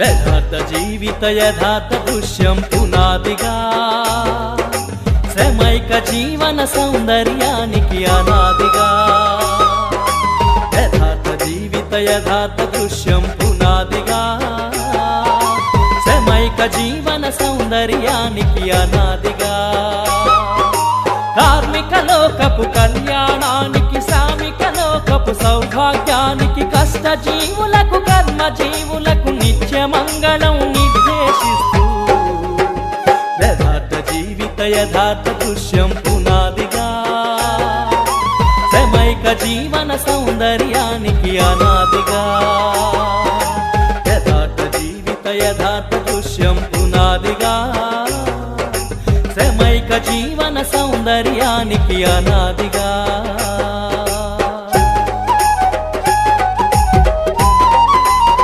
యథార్థ జీవిత యథార్థ దృశ్యం పునాదిగా. శ్రమైక జీవన సౌందర్యానికి అనాదిగా. యథార్థ జీవిత యథార్థ దృశ్యం పునాదిగా. శ్రమైక జీవన సౌందర్యానికి అనాదిగా. కార్మిక లోకపు కళ్యాణానికి సామిక లోకపు సౌభాగ్యానికి కష్ట జీవులకు కర్మ జీవులకు మంగళం నిర్దేశిస్తూ యథార్థ జీవిత యథార్థ దృశ్యం పునాదిగా సమైక జీవన సౌందర్యానికి అనాదిగా యథార్థ జీవిత యథార్థ దృశ్యం పునాదిగా సమైక జీవన సౌందర్యానికి అనాదిగా.